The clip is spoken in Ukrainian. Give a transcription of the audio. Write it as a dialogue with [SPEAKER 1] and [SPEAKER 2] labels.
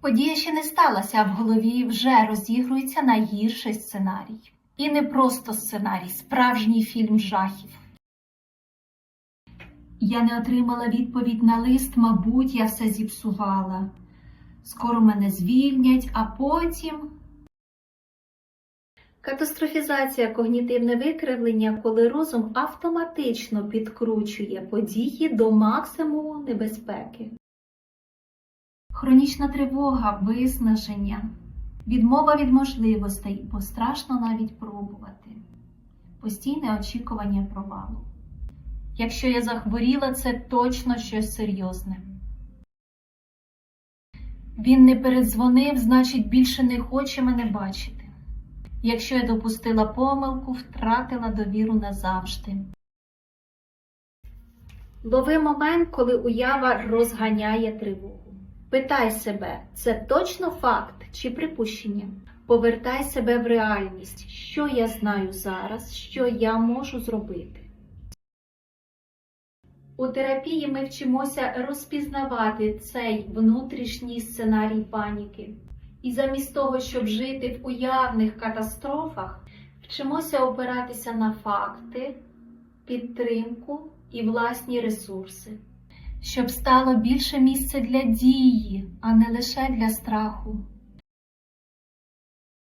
[SPEAKER 1] Подія ще не сталася, а в голові вже розігрується найгірший сценарій. І не просто сценарій, справжній фільм жахів. Я не отримала відповідь на лист, мабуть, я все зіпсувала. Скоро мене звільнять, а потім. Катастрофізація когнітивне викривлення, коли розум автоматично підкручує події до максимуму небезпеки. Хронічна тривога, виснаження, відмова від можливостей, бо страшно навіть пробувати, постійне очікування провалу. Якщо я захворіла, це точно щось серйозне. Він не передзвонив, значить, більше не хоче мене бачити. Якщо я допустила помилку, втратила довіру назавжди. Лови момент, коли уява розганяє тривогу. Питай себе, це точно факт чи припущення? Повертай себе в реальність, що я знаю зараз, що я можу зробити. У терапії ми вчимося розпізнавати цей внутрішній сценарій паніки. І замість того, щоб жити в уявних катастрофах, вчимося опиратися на факти, підтримку і власні ресурси, щоб стало більше місця для дії, а не лише для страху.